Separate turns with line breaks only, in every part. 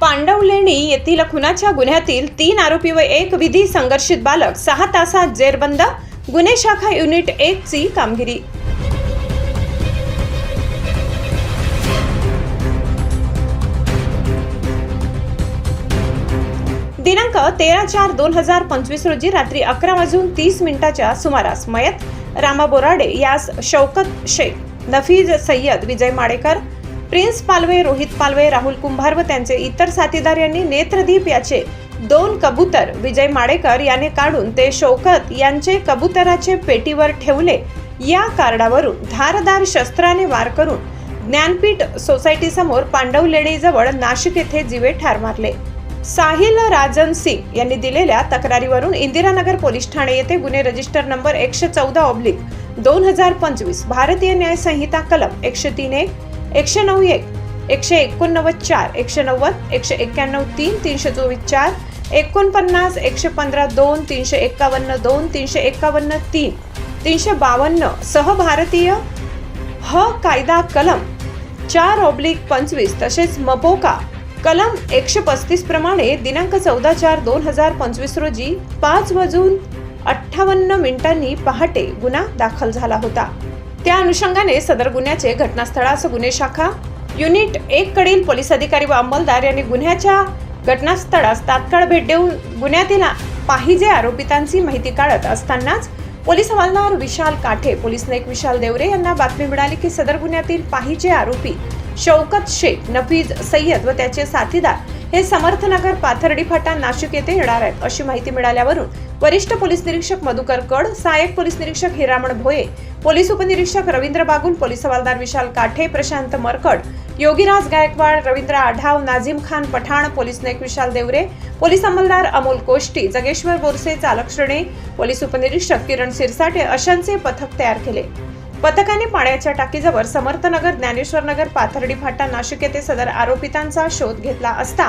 पांडवलेणी येथील खुनाच्या गुन्ह्यातील तीन आरोपी व एक विधी संघर्षित बालक सहा तासात जेरबंद गुन्हे शाखा युनिट एक ची कामगिरी. दिनांक तेरा चार दोन हजार पंचवीस रोजी रात्री अकरा वाजून तीस मिनिटाच्या सुमारास मयत रामा बोराडे यास शौकत शेख नफीज सय्यद विजय माडेकर प्रिन्स पालवे रोहित पालवे राहुल कुंभार व त्यांचे इतर साथीदार यांनी नेत्रदीप याचे दोन कबूतर विजय माडेकर याने काढून ते शौकत यांचे कबुतराचे पेटीवर ठेवले. या कार्डावरून धारदार शस्त्राने वार करून ज्ञानपीठ सोसायटीसमोर पांडव पांडवलेणीजवळ नाशिक येथे जीवे ठार मारले. साहिल राजन सिंग यांनी दिलेल्या तक्रारीवरून इंदिरानगर पोलीस ठाणे येथे गुन्हे रजिस्टर नंबर एकशे चौदा ऑब्लिक दोन हजार पंचवीस भारतीय न्याय संहिता कलम एकशे तीन एक एकशे नऊ एक एकशे एकोणनव्वद चार एकशे नव्वद एकशे एक्क्याण्णव तीन तीनशे चोवीस चार एकोणपन्नास एकशे पंधरा दोन तीनशे एक्कावन्न दोन तीनशे एक्कावन्न तीन तीनशे बावन्न सह भारतीय ह कायदा कलम चार ऑब्लिक पंचवीस तसेच मपोका कलम एकशे पस्तीस प्रमाणे दिनांक चौदा चार दोन हजार पंचवीस रोजी पाच वाजून अठ्ठावन्न मिनिटांनी पहाटे गुन्हा दाखल झाला होता. त्या अनुषंगाने सदर गुन्ह्याचे घटनास्थळास गुन्हे शाखा युनिट एक कडील पोलीस अधिकारी व अंमलदार यांनी गुन्ह्याच्या घटनास्थळास तात्काळ भेट देऊन गुन्ह्यातील पाहिजे आरोपितांची माहिती काढत असतानाच पोलीस हवालदार विशाल काठे पोलीस नाईक विशाल देवरे यांना बातमी मिळाली की सदर गुन्ह्यातील पाहिजे आरोपी शौकत शेख नफीज सय्यद व त्याचे साथीदार हे समर्थनगर पाथर्डी फाटा नाशिक येथे येणार आहेत. अशी माहिती मिळाल्यावरून वरिष्ठ पोलीस निरीक्षक मधुकर कड सहाय्यक पोलीस निरीक्षक हिरामण भोये पोलीस उपनिरीक्षक रवींद्र बागुल पोलीस हवालदार विशाल काठे प्रशांत मरकड योगीराज गायकवाड रवींद्र आढाव नाझीम खान पठाण पोलीस नाईक विशाल देवरे पोलीस अंमलदार अमोल कोष्टी जगेश्वर बोरसे चालक श्रेणे पोलीस उपनिरीक्षक किरण सिरसाटे अशांचे पथक तयार केले. पथकाने पाण्याच्या टाकीजवळ समर्थनगर ज्ञानेश्वरनगर पाथर्डी फाटा नाशिक येथे सदर आरोपितांचा शोध घेतला असता.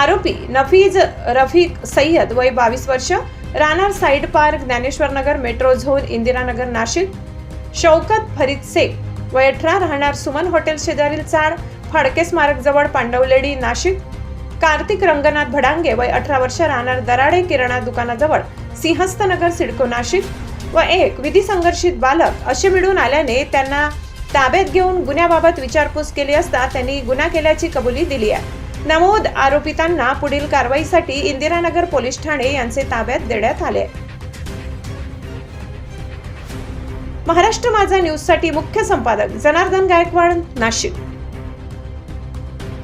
आरोपी नफीज रफीक सय्यद वय बावीस वर्ष राहणार side park Dnyaneshwarnagar metro zone Indiranagar Nashik. Shaukat Farid Shaikh वय अठरा राहणार सुमन हॉटेल शेजारील चाळ फाडके स्मारकजवळ पांडवलेडी नाशिक. कार्तिक रंगनाथ भडांगे वय अठरा वर्ष राहणार दराडे किराणा दुकानाजवळ सिंहस्थनगर सिडको नाशिक. व एक विधी संघर्षित बालक असे मिळून आल्याने त्यांना ताब्यात घेऊन गुन्ह्याबाबत विचारपूस केली असता त्यांनी गुन्हा केल्याची कबुली दिली आहे. नमूद आरोपितांना पुढील कारवाईसाठी इंदिरानगर पोलीस ठाणे यांचे ताब्यात देण्यात आले. महाराष्ट्र माझा न्यूजसाठी मुख्य संपादक जनार्दन गायकवाड नाशिक.